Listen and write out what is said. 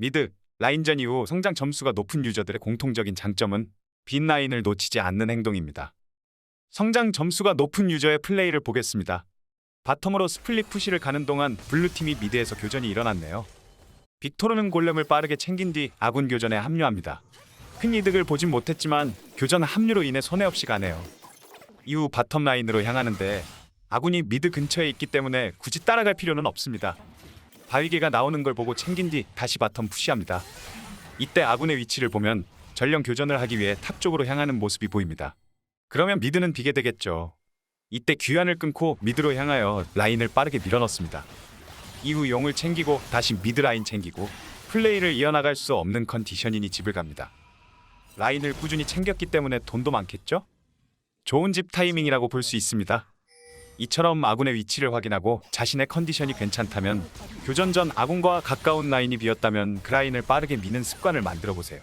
미드, 라인전 이후 성장 점수가 높은 유저들의 공통적인 장점은 빈 라인을 놓치지 않는 행동입니다. 성장 점수가 높은 유저의 플레이를 보겠습니다. 바텀으로 스플릿 푸시를 가는 동안 블루팀이 미드에서 교전이 일어났네요. 빅토르는 골렘을 빠르게 챙긴 뒤 아군 교전에 합류합니다. 큰 이득을 보진 못했지만 교전 합류로 인해 손해 없이 가네요. 이후 바텀 라인으로 향하는데 아군이 미드 근처에 있기 때문에 굳이 따라갈 필요는 없습니다. 바위개가 나오는 걸 보고 챙긴 뒤 다시 바텀 푸시합니다. 이때 아군의 위치를 보면 전령 교전을 하기 위해 탑 쪽으로 향하는 모습이 보입니다. 그러면 미드는 비게 되겠죠. 이때 귀환을 끊고 미드로 향하여 라인을 빠르게 밀어넣습니다. 이후 용을 챙기고 다시 미드 라인 챙기고 플레이를 이어나갈 수 없는 컨디션이니 집을 갑니다. 라인을 꾸준히 챙겼기 때문에 돈도 많겠죠? 좋은 집 타이밍이라고 볼 수 있습니다. 이처럼 아군의 위치를 확인하고 자신의 컨디션이 괜찮다면 교전 전 아군과 가까운 라인이 비었다면 그 라인을 빠르게 미는 습관을 만들어 보세요.